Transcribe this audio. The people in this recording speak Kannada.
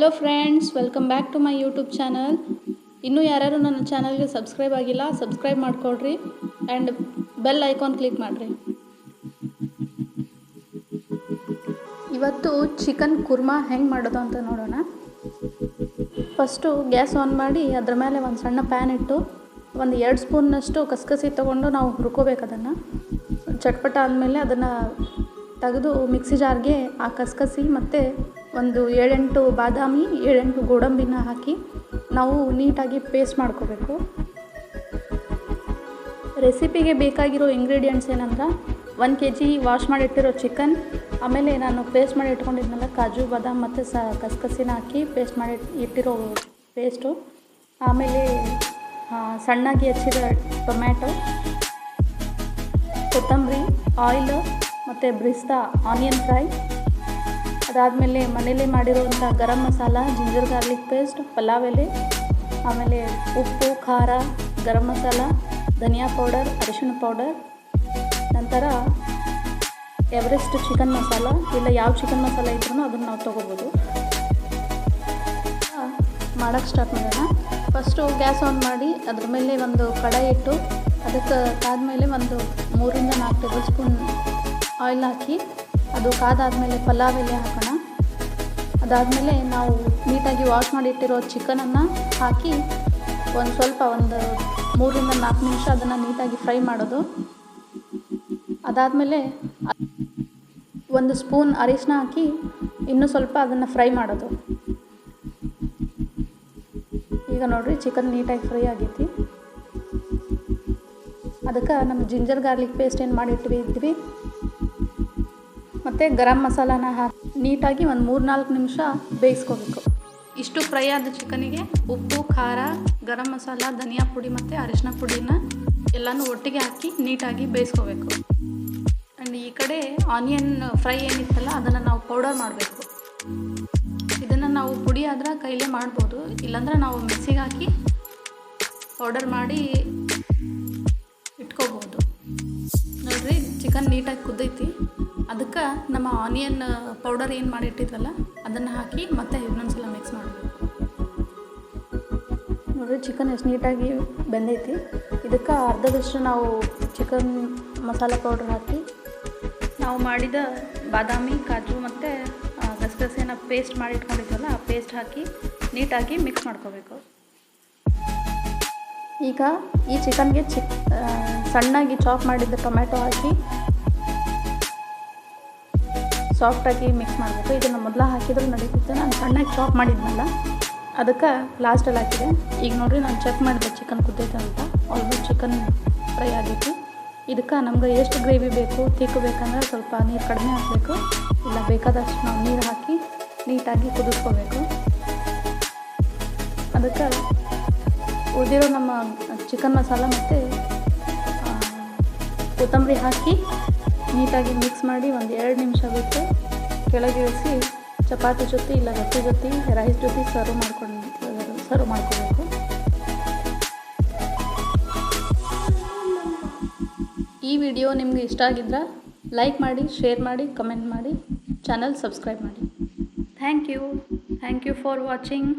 Hello friends welcome back to my YouTube channel ಇನ್ನೂ ಯಾರ್ಯಾರು ನನ್ನ ಚಾನಲ್ಗೆ ಸಬ್ಸ್ಕ್ರೈಬ್ ಆಗಿಲ್ಲ ಸಬ್ಸ್ಕ್ರೈಬ್ ಮಾಡ್ಕೊಳ್ರಿ ಆ್ಯಂಡ್ ಬೆಲ್ ಐಕಾನ್ ಕ್ಲಿಕ್ ಮಾಡಿರಿ. ಇವತ್ತು ಚಿಕನ್ ಕುರ್ಮಾ ಹೆಂಗೆ ಮಾಡೋದು ಅಂತ ನೋಡೋಣ. ಫಸ್ಟು ಗ್ಯಾಸ್ ಆನ್ ಮಾಡಿ ಅದ್ರ ಮೇಲೆ ಒಂದು ಸಣ್ಣ ಪ್ಯಾನ್ ಇಟ್ಟು ಒಂದು ಎರಡು ಸ್ಪೂನ್ನಷ್ಟು ಕಸಕಸಿ ತೊಗೊಂಡು ನಾವು ಹುರ್ಕೋಬೇಕು ಅದನ್ನು. ಚಟ್ಪಟ ಆದಮೇಲೆ ಅದನ್ನು ತೆಗೆದು ಮಿಕ್ಸಿ ಜಾರ್ಗೆ ಆ ಕಸಕಸಿ ಮತ್ತು ಒಂದು ಏಳೆಂಟು ಬಾದಾಮಿ, ಏಳೆಂಟು ಗೋಡಂಬಿನ ಹಾಕಿ ನಾವು ನೀಟಾಗಿ ಪೇಸ್ಟ್ ಮಾಡ್ಕೋಬೇಕು. ರೆಸಿಪಿಗೆ ಬೇಕಾಗಿರೋ ಇಂಗ್ರೀಡಿಯೆಂಟ್ಸ್ ಏನಂದ್ರೆ, ಒಂದು ಕೆ ಜಿ ವಾಶ್ ಮಾಡಿಟ್ಟಿರೋ ಚಿಕನ್ ಆಮೇಲೆ ನಾನು ಪೇಸ್ಟ್ ಮಾಡಿ ಇಟ್ಕೊಂಡಿದ್ನಲ್ಲ, ಕಾಜು, ಬಾದಾಮ್ ಮತ್ತು ಸ ಕಸಕಸಿನ ಹಾಕಿ ಪೇಸ್ಟ್ ಮಾಡಿ ಇಟ್ಟಿರೋ ಪೇಸ್ಟು ಆಮೇಲೆ ಸಣ್ಣಗೆ ಹೆಚ್ಚಿದ ಟೊಮ್ಯಾಟೊ ಕೊತ್ತಂಬರಿ ಆಯಿಲ್ ಮತ್ತು ಬ್ರಿಸ್ತಾ ಆನಿಯನ್ ಫ್ರೈ ಅದಾದಮೇಲೆ ಮನೇಲಿ ಮಾಡಿರುವಂಥ garam masala ginger garlic paste pulao ಎಲೆ, ಆಮೇಲೆ ಉಪ್ಪು, ಖಾರ, ಗರಂ ಮಸಾಲ, ಧನಿಯಾ ಪೌಡರ್, ಅರಿಶಿಣ ಪೌಡರ್, ನಂತರ ಎವರೆಸ್ಟ್ ಚಿಕನ್ ಮಸಾಲ, ಇಲ್ಲ ಯಾವ ಚಿಕನ್ ಮಸಾಲ ಇದ್ರೂ ಅದನ್ನು ನಾವು ತೊಗೋಬೋದು. ಮಾಡೋಕ್ಕೆ ಸ್ಟಾರ್ಟ್ ಮಾಡೋಣ. ಫಸ್ಟು ಗ್ಯಾಸ್ ಆನ್ ಮಾಡಿ ಅದ್ರ ಮೇಲೆ ಒಂದು ಕಡಾಯಿ ಇಟ್ಟು ಅದಕ್ಕೆ ಕಾದ್ಮೇಲೆ ಒಂದು ಮೂರಿಂದ ನಾಲ್ಕು ಟೇಬಲ್ ಸ್ಪೂನ್ ಆಯಿಲ್ ಹಾಕಿ ಅದು ಕಾದಾದಮೇಲೆ ಪಲಾವ್ ಎಲೆ ಹಾಕೋಣ. ಅದಾದಮೇಲೆ ನಾವು ನೀಟಾಗಿ ವಾಶ್ ಮಾಡಿಟ್ಟಿರೋ ಚಿಕನನ್ನು ಹಾಕಿ ಒಂದು ಸ್ವಲ್ಪ ಒಂದು ಮೂರಿಂದ ನಾಲ್ಕು ನಿಮಿಷ ಅದನ್ನು ನೀಟಾಗಿ ಫ್ರೈ ಮಾಡೋದು. ಅದಾದಮೇಲೆ ಒಂದು ಸ್ಪೂನ್ ಅರಿಶಿನ ಹಾಕಿ ಇನ್ನೂ ಸ್ವಲ್ಪ ಅದನ್ನು ಫ್ರೈ ಮಾಡೋದು. ಈಗ ನೋಡಿರಿ ಚಿಕನ್ ನೀಟಾಗಿ ಫ್ರೈ ಆಗೈತಿ. ಅದಕ್ಕೆ ನಮ್ಮ ಜಿಂಜರ್ ಗಾರ್ಲಿಕ್ ಪೇಸ್ಟ್ ಏನು ಮಾಡಿಟ್ವಿ ಇದ್ವಿ? ಮತ್ತು ಗರಂ ಮಸಾಲಾನ ಹಾಕಿ ನೀಟಾಗಿ ಒಂದು ಮೂರು ನಾಲ್ಕು ನಿಮಿಷ ಬೇಯಿಸ್ಕೋಬೇಕು. ಇಷ್ಟು ಫ್ರೈ ಆದ ಚಿಕನಿಗೆ ಉಪ್ಪು, ಖಾರ, ಗರಂ ಮಸಾಲ, ಧನಿಯಾ ಪುಡಿ ಮತ್ತು ಅರಿಶಿನ ಪುಡಿನ ಎಲ್ಲನೂ ಒಟ್ಟಿಗೆ ಹಾಕಿ ನೀಟಾಗಿ ಬೇಯಿಸ್ಕೋಬೇಕು. ಆ್ಯಂಡ್ ಈ ಕಡೆ ಆನಿಯನ್ ಫ್ರೈ ಏನಿತ್ತಲ್ಲ ಅದನ್ನು ನಾವು ಪೌಡರ್ ಮಾಡಬೇಕು. ಇದನ್ನು ನಾವು ಪುಡಿ ಆದ್ರೆ ಕೈಲೇ ಮಾಡ್ಬೋದು. ಇಲ್ಲಾಂದ್ರೆ ನಾವು ಮಿಕ್ಸಿಗೆ ಹಾಕಿ ಪೌಡರ್ ಮಾಡಿ ಇಟ್ಕೋಬೋದು. ನೋಡ್ರಿ ಚಿಕನ್ ನೀಟಾಗಿ ಕುದ್ದೈತಿ. ಅದಕ್ಕೆ ನಮ್ಮ ಆನಿಯನ್ ಪೌಡರ್ ಏನು ಮಾಡಿಟ್ಟಿದ್ವಲ್ಲ ಅದನ್ನು ಹಾಕಿ ಮತ್ತೆ ಇನ್ನೊಂದ್ಸಲ ಮಿಕ್ಸ್ ಮಾಡಬೇಕು. ನೋಡಿ ಚಿಕನ್ ಎಷ್ಟು ನೀಟಾಗಿ ಬೆಂದೈತಿ. ಇದಕ್ಕೆ ಅರ್ಧದಷ್ಟು ನಾವು ಚಿಕನ್ ಮಸಾಲ ಪೌಡರ್ ಹಾಕಿ ನಾವು ಮಾಡಿದ ಬಾದಾಮಿ ಕಾಜು ಮತ್ತು ಗಸಗಸೆನ ಪೇಸ್ಟ್ ಮಾಡಿ ಇಟ್ಕೊಂಡಿದ್ವಲ್ಲ ಆ ಪೇಸ್ಟ್ ಹಾಕಿ ನೀಟಾಗಿ ಮಿಕ್ಸ್ ಮಾಡ್ಕೋಬೇಕು. ಈಗ ಈ ಚಿಕನ್ಗೆ ಚಿಕ್ ಸಣ್ಣಾಗಿ ಚಾಪ್ ಮಾಡಿದ್ದ ಟೊಮ್ಯಾಟೊ ಹಾಕಿ ಸಾಫ್ಟಾಗಿ ಮಿಕ್ಸ್ ಮಾಡಬೇಕು. ಇದನ್ನು ಮೊದಲು ಹಾಕಿದ್ರೆ ನಡೀತಿತ್ತು. ನಾನು ಸಣ್ಣಗೆ ಚಾಪ್ ಮಾಡಿದ್ನಲ್ಲ, ಅದಕ್ಕೆ ಲಾಸ್ಟಲ್ಲಿ ಹಾಕಿದೆ. ಈಗ ನೋಡಿರಿ ನಾನು ಚೆಕ್ ಮಾಡಿದೆ ಚಿಕನ್ ಕುದ್ದೈತೆ ಅಂತ. ಆಲ್ಮೋಸ್ಟ್ ಚಿಕನ್ ಫ್ರೈ ಆಗಿತ್ತು. ಇದಕ್ಕೆ ನಮ್ಗೆ ಎಷ್ಟು ಗ್ರೇವಿ ಬೇಕು ತಿಕ್ಕು ಬೇಕಂದ್ರೆ ಸ್ವಲ್ಪ ನೀರು ಕಡಿಮೆ ಹಾಕಬೇಕು. ಇಲ್ಲ ಬೇಕಾದಷ್ಟು ನಾವು ನೀರು ಹಾಕಿ ನೀಟಾಗಿ ಕುದಿಸ್ಕೋಬೇಕು. ಅದಕ್ಕೆ ಉಳಿದಿರೋ ನಮ್ಮ ಚಿಕನ್ ಮಸಾಲ ಮತ್ತು ಕೊತ್ತಂಬರಿ ಹಾಕಿ ನೀಟಾಗಿ ಮಿಕ್ಸ್ ಮಾಡಿ ಒಂದು ಎರಡು ನಿಮಿಷ ಬಿಟ್ಟು ಕೆಳಗಿಳಿಸಿ ಚಪಾತಿ ಜೊತೆ ಇಲ್ಲ ರೊಟ್ಟಿ ಜೊತೆ ರೈಸ್ ಜೊತೆ ಸರ್ವ್ ಮಾಡ್ಕೊಂಡು ಸರ್ವ್ ಮಾಡ್ಕೋಬೇಕು. ಈ ವಿಡಿಯೋ ನಿಮಗೆ ಇಷ್ಟ ಆಗಿದ್ರೆ ಲೈಕ್ ಮಾಡಿ ಶೇರ್ ಮಾಡಿ ಕಮೆಂಟ್ ಮಾಡಿ ಚಾನಲ್ ಸಬ್ಸ್ಕ್ರೈಬ್ ಮಾಡಿ. Thank you thank you for watching